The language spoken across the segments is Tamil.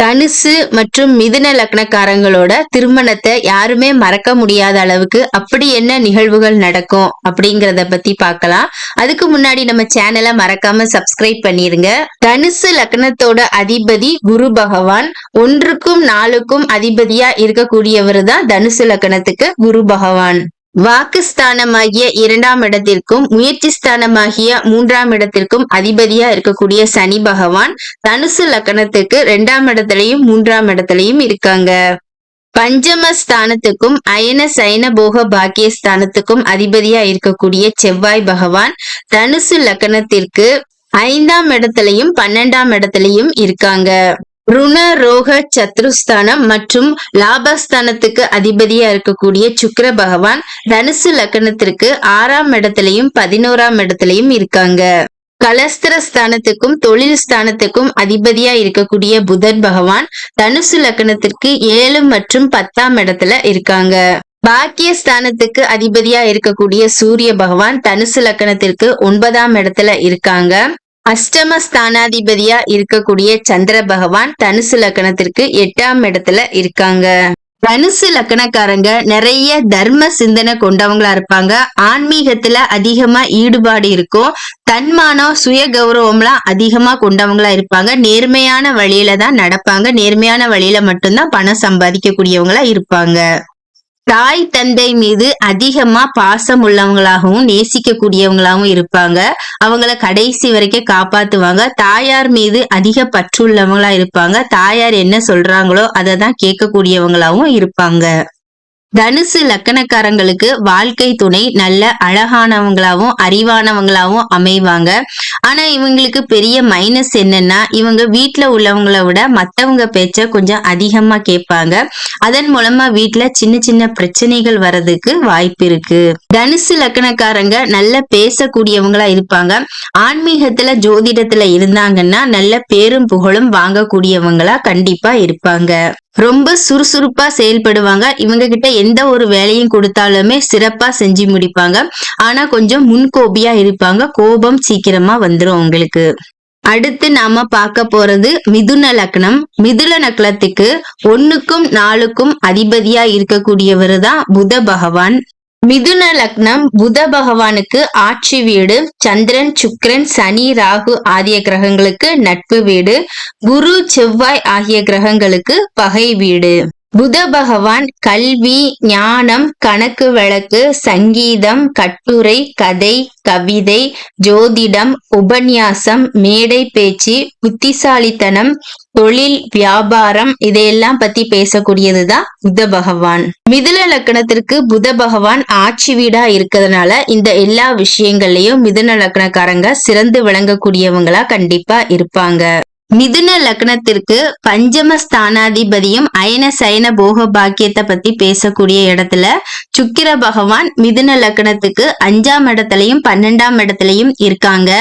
தனுசு மற்றும் மிதுன லக்னக்காரங்களோட திருமணத்தை யாருமே மறக்க முடியாத அளவுக்கு அப்படி என்ன நிகழ்வுகள் நடக்கும் அப்படிங்கறத பத்தி பார்க்கலாம். அதுக்கு முன்னாடி நம்ம சேனலை மறக்காம சப்ஸ்கிரைப் பண்ணிருங்க. தனுசு லக்னத்தோட அதிபதி குரு பகவான் ஒன்றுக்கும் நாலுக்கும் அதிபதியா இருக்கக்கூடியவர் தான் தனுசு லக்னத்துக்கு குரு பகவான். வாக்குஸ்தானமாகிய இரண்டாம் இடத்திற்கும் முயற்சி ஸ்தானமாகிய மூன்றாம் இடத்திற்கும் அதிபதியா இருக்கக்கூடிய சனி பகவான் தனுசு லக்கணத்துக்கு இரண்டாம் இடத்துலயும் மூன்றாம் இடத்துலயும் இருக்காங்க. பஞ்சம ஸ்தானத்துக்கும் அயன சைன போக பாக்கிய ஸ்தானத்துக்கும் அதிபதியா இருக்கக்கூடிய செவ்வாய் பகவான் தனுசு லக்கணத்திற்கு ஐந்தாம் இடத்துலயும் பன்னெண்டாம் இடத்துலயும் இருக்காங்க. ருண ரோக சத்ருஸ்தானம் மற்றும் லாபஸ்தானத்துக்கு அதிபதியா இருக்கக்கூடிய சுக்கர பகவான் தனுசு லக்கணத்திற்கு ஆறாம் இடத்திலையும் பதினோராம் இடத்திலையும் இருக்காங்க. கலஸ்திர ஸ்தானத்துக்கும் தொழில் ஸ்தானத்துக்கும் அதிபதியா இருக்கக்கூடிய புதன் பகவான் தனுசு லக்கணத்திற்கு ஏழு மற்றும் பத்தாம் இடத்துல இருக்காங்க. பாக்கிய ஸ்தானத்துக்கு அதிபதியா இருக்கக்கூடிய சூரிய பகவான் தனுசு லக்கணத்திற்கு ஒன்பதாம் இடத்துல இருக்காங்க. அஷ்டமஸ்தானாதிபதியா இருக்கக்கூடிய சந்திர பகவான் தனுசு லக்கணத்திற்கு எட்டாம் இடத்துல இருக்காங்க. தனுசு லக்கணக்காரங்க நிறைய தர்ம சிந்தனை கொண்டவங்களா இருப்பாங்க. ஆன்மீகத்துல அதிகமா ஈடுபாடு இருக்கும். தன்மானம் சுய கௌரவம்லாம் அதிகமா கொண்டவங்களா இருப்பாங்க. நேர்மையான வழியில தான் நடப்பாங்க. நேர்மையான வழியில மட்டும்தான் பணம் சம்பாதிக்கக்கூடியவங்களா இருப்பாங்க. தாய் தந்தை மீது அதிகமா பாசம் உள்ளவங்களாகவும் நேசிக்க கூடியவங்களாகவும் இருப்பாங்க. அவங்கள கடைசி வரைக்கும் காப்பாத்துவாங்க. தாயார் மீது அதிக பற்று உள்ளவங்களா இருப்பாங்க. தாயார் என்ன சொல்றாங்களோ அதை தான் கேட்கக்கூடியவங்களாகவும் இருப்பாங்க. தனுசு லக்கணக்காரங்களுக்கு வாழ்க்கை துணை நல்ல அழகானவங்களாவும் அறிவானவங்களாவும் அமைவாங்க. ஆனா இவங்களுக்கு பெரிய மைனஸ் என்னன்னா இவங்க வீட்டுல உள்ளவங்களை விட மத்தவங்க பேச்ச கொஞ்சம் அதிகமா கேட்பாங்க. அதன் மூலமா வீட்டுல சின்ன சின்ன பிரச்சனைகள் வர்றதுக்கு வாய்ப்பு இருக்கு. தனுசு லக்கணக்காரங்க நல்ல பேசக்கூடியவங்களா இருப்பாங்க. ஆன்மீகத்துல ஜோதிடத்துல இருந்தாங்கன்னா நல்ல பேரும் புகழும் வாங்கக்கூடியவங்களா கண்டிப்பா இருப்பாங்க. ரொம்ப சுறுசுறுப்பா செயல்படுவாங்க. இவங்க கிட்ட எந்த ஒரு வேலையும் கொடுத்தாலுமே சிறப்பா செஞ்சு முடிப்பாங்க. ஆனா கொஞ்சம் முன்கோபியா இருப்பாங்க. கோபம் சீக்கிரமா வந்துடும் உங்களுக்கு. அடுத்து நாம பார்க்க போறது மிதுன லக்னம். மிதுன லக்னத்துக்கு ஒண்ணுக்கும் நாலுக்கும் அதிபதியா இருக்கக்கூடியவர் தான் புத பகவான். மிதுன லக்னம் புத பகவானுக்கு ஆட்சி வீடு சந்திரன் சுக்ரன் சனி ராகு ஆகிய கிரகங்களுக்கு நட்பு வீடு குரு செவ்வாய் ஆகிய கிரகங்களுக்கு பகை வீடு. புத பகவான் கல்வி ஞானம் கணக்கு வழக்கு சங்கீதம் கட்டுரை கதை கவிதை ஜோதிடம் உபன்யாசம் மேடை பேச்சு புத்திசாலித்தனம் தொழில் வியாபாரம் இதையெல்லாம் பத்தி பேசக்கூடியதுதான் புத பகவான் மிதுன லக்கணத்திற்கு புத பகவான் ஆட்சி வீடா இருக்கிறதுனால இந்த எல்லா விஷயங்கள்லயும் மிதுன லக்கணக்காரங்க சிறந்து விளங்கக்கூடியவங்களா கண்டிப்பா இருப்பாங்க. மிதுன லக்னத்திற்கு பஞ்சம ஸ்தானாதிபதியும் அயன சயன போக பாக்கியத்தை பத்தி பேசக்கூடிய இடத்துல சுக்கிர பகவான் மிதுன லக்னத்துக்கு அஞ்சாம் இடத்துலயும் பன்னெண்டாம் இடத்துலயும் இருக்காங்க.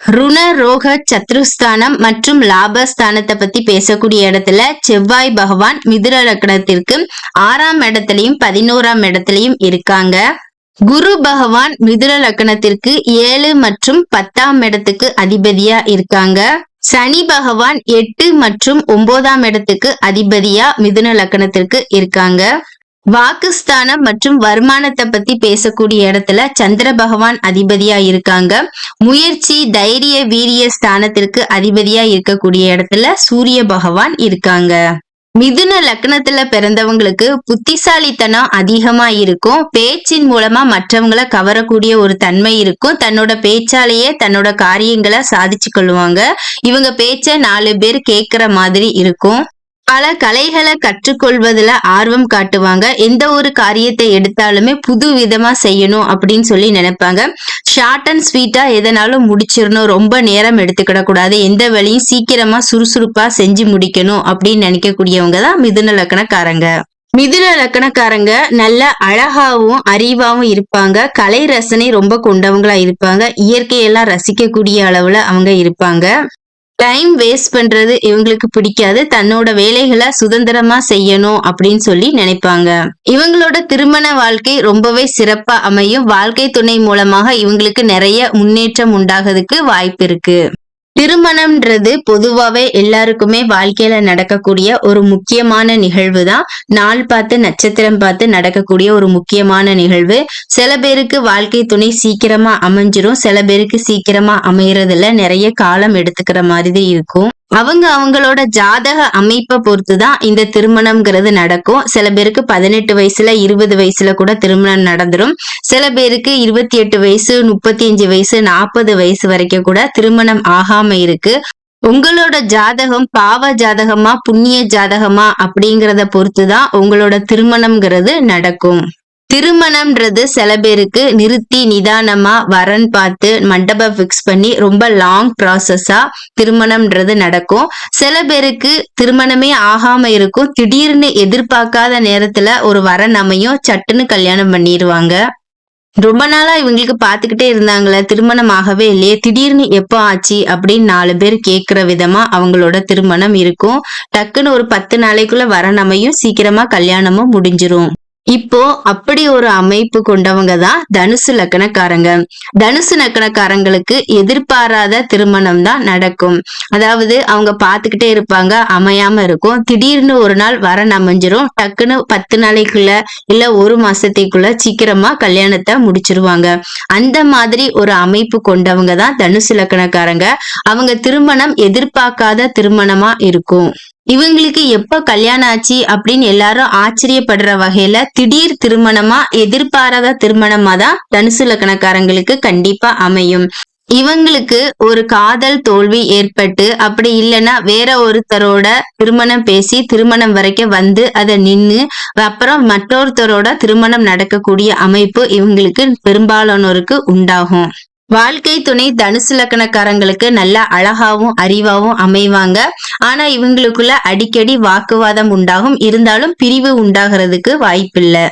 ருண ரோக சத்ருஸ்தானம் மற்றும் லாபஸ்தானத்தை பத்தி பேசக்கூடிய இடத்துல செவ்வாய் பகவான் மிதுன லக்னத்திற்கு ஆறாம் இடத்துலயும் பதினோராம் இடத்துலயும் இருக்காங்க. குரு பகவான் மிதுன லக்னத்திற்கு ஏழு மற்றும் பத்தாம் இடத்துக்கு அதிபதியா இருக்காங்க. சனி பகவான் எட்டு மற்றும் ஒன்பதாம் இடத்துக்கு அதிபதியா மிதுன லக்கணத்திற்கு இருக்காங்க. வாக்குஸ்தானம் மற்றும் வருமானத்தை பத்தி பேசக்கூடிய இடத்துல சந்திர பகவான் அதிபதியா இருக்காங்க. முயற்சி தைரிய வீரிய ஸ்தானத்திற்கு அதிபதியா இருக்கக்கூடிய இடத்துல சூரிய பகவான் இருக்காங்க. மிதுன லக்னத்துல பிறந்தவங்களுக்கு புத்திசாலித்தனம் அதிகமா இருக்கும் பேச்சின் மூலமா மற்றவங்களை கவரக்கூடிய ஒரு தன்மை இருக்கும். தன்னோட பேச்சாலேயே தன்னோட காரியங்களை சாதிச்சு கொள்ளுவாங்க இவங்க பேச்ச நாலு பேர் கேட்கிற மாதிரி இருக்கும். பல கலைகளை கற்றுக்கொள்வதுல ஆர்வம் காட்டுவாங்க. எந்த ஒரு காரியத்தை எடுத்தாலுமே புது விதமா செய்யணும் அப்படின்னு சொல்லி நினைப்பாங்க. ஷார்ட் அண்ட் ஸ்வீட்டா எதனாலும் முடிச்சிடணும். ரொம்ப நேரம் எடுத்துக்கிடக்கூடாது எந்த வேலையும் சீக்கிரமா சுறுசுறுப்பா செஞ்சு முடிக்கணும் அப்படின்னு நினைக்கக்கூடியவங்க தான் மிதுன லக்கணக்காரங்க. மிதுன லக்கணக்காரங்க நல்ல அழகாவும் அறிவாவும் இருப்பாங்க. கலை ரசனை ரொம்ப கொண்டவங்களா இருப்பாங்க. இயற்கையெல்லாம் ரசிக்கக்கூடிய அளவுல அவங்க இருப்பாங்க. டைம் வேஸ்ட் பண்றது இவங்களுக்கு பிடிக்காது. தன்னோட வேலைகளை சுதந்திரமா செய்யணும் அப்படின்னு சொல்லி நினைப்பாங்க. இவங்களோட திருமண வாழ்க்கை ரொம்பவே சிறப்பா அமையும். வாழ்க்கை துணை மூலமாக இவங்களுக்கு நிறைய முன்னேற்றம் உண்டாகிறதுக்கு வாய்ப்பு இருக்கு. திருமணம்ன்றது பொதுவாவே எல்லாருக்குமே வாழ்க்கையில நடக்கக்கூடிய ஒரு முக்கியமான நிகழ்வு தான் நாள் பார்த்து நட்சத்திரம் பார்த்து நடக்கக்கூடிய ஒரு முக்கியமான நிகழ்வு. சில பேருக்கு வாழ்க்கை துணை சீக்கிரமா அமைஞ்சிரும். சில பேருக்கு சீக்கிரமா அமையறதுல நிறைய காலம் எடுத்துக்கிற மாதிரி இருக்கும். அவங்க அவங்களோட ஜாதக அமைப்பை பொறுத்து தான் இந்த திருமணம்ங்கிறது நடக்கும். சில பேருக்கு பதினெட்டு வயசுல இருபது வயசுல கூட திருமணம் நடந்துடும் சில பேருக்கு இருபத்தி எட்டு வயசு முப்பத்தி அஞ்சு வயசு நாற்பது வயசு வரைக்கும் கூட திருமணம் ஆகாம இருக்கு. உங்களோட ஜாதகம் பாவ ஜாதகமா புண்ணிய ஜாதகமா அப்படிங்கறத பொறுத்து தான் உங்களோட திருமணம்ங்கிறது நடக்கும். திருமணம்ன்றது சில பேருக்கு நிறுத்தி நிதானமா வரன் பார்த்து மண்டபம் ஃபிக்ஸ் பண்ணி ரொம்ப லாங் ப்ராசஸா திருமணம்ன்றது நடக்கும். சில பேருக்கு திருமணமே ஆகாம இருக்கும். திடீர்னு எதிர்பார்க்காத நேரத்துல ஒரு வரன் அமையும். சட்டுன்னு கல்யாணம் பண்ணிடுவாங்க ரொம்ப நாளா இவங்களுக்கு பாத்துக்கிட்டே இருந்தாங்களே திருமணம் ஆகவே இல்லையே திடீர்னு எப்போ ஆச்சு அப்படின்னு நாலு பேர் கேக்குற விதமா அவங்களோட திருமணம் இருக்கும். டக்குன்னு ஒரு பத்து நாளைக்குள்ள வரணமையும் சீக்கிரமா கல்யாணமும் முடிஞ்சிரும். இப்போ அப்படி ஒரு அமைப்பு கொண்டவங்க தான் தனுசு லக்கணக்காரங்க. தனுசு லக்கணக்காரங்களுக்கு எதிர்பாராத திருமணம் தான் நடக்கும். அதாவது அவங்க பார்த்துக்கிட்டே இருப்பாங்க அமையாம இருக்கும். திடீர்னு ஒரு நாள் வரன் அமைஞ்சிரும். டக்குன்னு பத்து நாளைக்குள்ள இல்ல ஒரு மாசத்துக்குள்ள சீக்கிரமா கல்யாணத்தை முடிச்சிருவாங்க. அந்த மாதிரி ஒரு அமைப்பு கொண்டவங்க தான் தனுசு லக்கணக்காரங்க. அவங்க திருமணம் எதிர்பார்க்காத திருமணமா இருக்கும். இவங்களுக்கு எப்ப கல்யாணம் ஆச்சு அப்படின்னு எல்லாரும் ஆச்சரியப்படுற வகையில திடீர் திருமணமா எதிர்பாராத திருமணமா தான் தனுசு லக்கணக்காரங்களுக்கு கண்டிப்பா அமையும். இவங்களுக்கு ஒரு காதல் தோல்வி ஏற்பட்டு அப்படி இல்லைன்னா வேற ஒருத்தரோட திருமணம் பேசி திருமணம் வரைக்கும் வந்து அதை நின்னு அப்புறம் மற்றொருத்தரோட திருமணம் நடக்கக்கூடிய அமைப்பு இவங்களுக்கு பெரும்பாலானோருக்கு உண்டாகும். வாழ்க்கை துணை தனுசு லக்கணக்காரங்களுக்கு நல்ல அழகாவும் அறிவாவும் அமைவாங்க. ஆனா இவங்களுக்குள்ள அடிக்கடி வாக்குவாதம் உண்டாகும். இருந்தாலும் பிரிவு உண்டாகிறதுக்கு வாய்ப்பில்லை.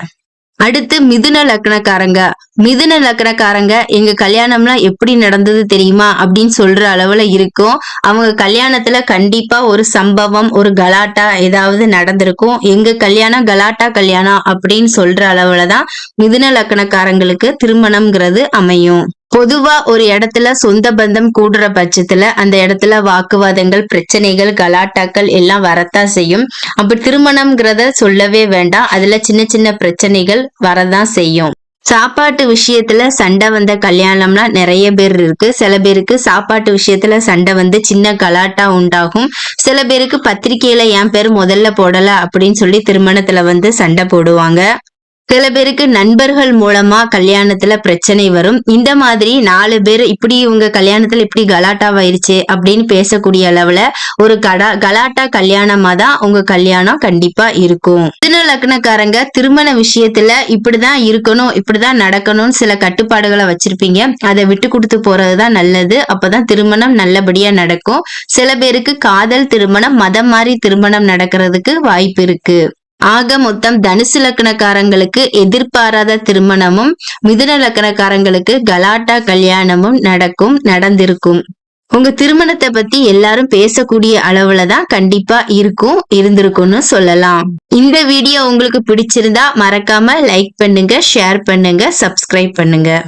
அடுத்து மிதுன லக்கணக்காரங்க மிதுன லக்னக்காரங்க எங்க கல்யாணம்லாம் எப்படி நடந்தது தெரியுமா? அப்படின்னு சொல்ற அளவுல இருக்கும். அவங்க கல்யாணத்துல கண்டிப்பா ஒரு சம்பவம் ஒரு கலாட்டா ஏதாவது நடந்திருக்கும். எங்க கல்யாணம் கலாட்டா கல்யாணம் அப்படின்னு சொல்ற அளவுலதான் மிதுன லக்கணக்காரங்களுக்கு திருமணம்ங்கிறது அமையும். பொதுவா ஒரு இடத்துல சொந்த பந்தம் கூடுற பட்சத்துல அந்த இடத்துல வாக்குவாதங்கள் பிரச்சனைகள் கலாட்டாக்கள் எல்லாம் வரத்தான் செய்யும். அப்படி திருமணம்ங்கிறத சொல்லவே வேண்டாம். அதுல சின்ன சின்ன பிரச்சனைகள் வரதான் செய்யும். சாப்பாட்டு விஷயத்துல சண்டை வந்த கல்யாணம்லாம் நிறைய பேர் இருக்கு. சில பேருக்கு சாப்பாட்டு விஷயத்துல சண்டை வந்து சின்ன கலாட்டா உண்டாகும். சில பேருக்கு பத்திரிகையில என் பேர் முதல்ல போடல அப்படின்னு சொல்லி திருமணத்துல வந்து சண்டை போடுவாங்க. சில பேருக்கு நண்பர்கள் மூலமா கல்யாணத்துல பிரச்சனை வரும். இந்த மாதிரி நாலு பேர் இப்படி இவங்க கல்யாணத்துல இப்படி கலாட்டாவாயிருச்சு அப்படின்னு பேசக்கூடிய அளவுல ஒரு கடா கலாட்டா கல்யாணமா தான் உங்க கல்யாணம் கண்டிப்பா இருக்கும். திருந லக்னக்காரங்க திருமண விஷயத்துல இப்படிதான் இருக்கணும் இப்படிதான் நடக்கணும்னு சில கட்டுப்பாடுகளை வச்சிருப்பீங்க. அதை விட்டு கொடுத்து போறதுதான் நல்லது. அப்பதான் திருமணம் நல்லபடியா நடக்கும். சில பேருக்கு காதல் திருமணம் மதம் மாறி திருமணம் நடக்கிறதுக்கு வாய்ப்பு இருக்கு. ஆக மொத்தம் தனுசு லக்கணக்காரங்களுக்கு எதிர்பாராத திருமணமும் மிதுன லக்கணக்காரங்களுக்கு கலாட்டா கல்யாணமும் நடக்கும் நடந்திருக்கும். உங்க திருமணத்தை பத்தி எல்லாரும் பேசக்கூடிய அளவுல தான் கண்டிப்பா இருக்கும் இருந்திருக்கும்னு சொல்லலாம். இந்த வீடியோ உங்களுக்கு பிடிச்சிருந்தா மறக்காம லைக் பண்ணுங்க ஷேர் பண்ணுங்க சப்ஸ்கிரைப் பண்ணுங்க.